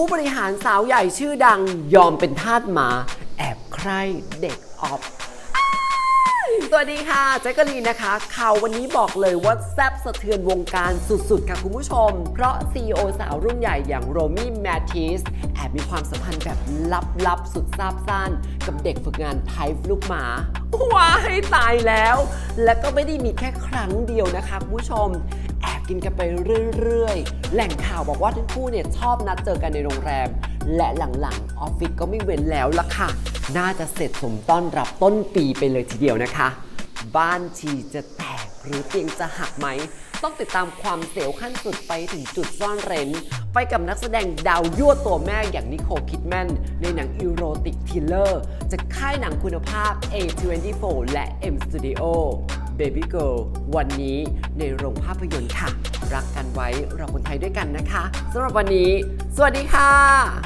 ผู้บริหารสาวใหญ่ชื่อดังยอมเป็นทาสหมา แอบใคร่เด็กออฟสวัสดีค่ะแจ๊กกะลีนนะคะ ข่าววันนี้บอกเลยว่าแซบสะเทือนวงการสุดๆ ค่ะคุณผู้ชม เพราะ CEO สาวรุ่นใหญ่อย่างโรมี่แมททิสแอบมีความสัมพันธ์แบบลับๆ สุดซาบซ่านกับเด็กฝึกงานไทป์ลูกหมาว้ายตายแล้ว และก็ไม่ได้มีแค่ครั้งเดียวนะคะคุณผู้ชม แอบกินกันไปเรื่อยๆ แหล่งข่าวบอกว่าทั้งคู่เนี่ยชอบนัดเจอกันในโรงแรม และหลังๆออฟฟิศก็ไม่เว้นแล้วล่ะค่ะ น่าจะเสร็จสมต้อนรับต้นปีไปเลยทีเดียวนะคะ บ้านชีจะแตกหรือเตียงจะหักไหม ต้องติดตามความเสียวขั้นสุดไปถึงจุดซ่อนเร้น ไปกับนักแสดงดาวยั่วตัวแม่อย่างนิโคคิดแมนในหนังอีโรติกทิลเลอร์จากค่ายหนังคุณภาพ A24 และ M Studio Baby Girl วันนี้ในโรงภาพยนตร์ค่ะ รักกันไว้เราคนไทยด้วยกันนะคะสำหรับวันนี้ สวัสดีค่ะ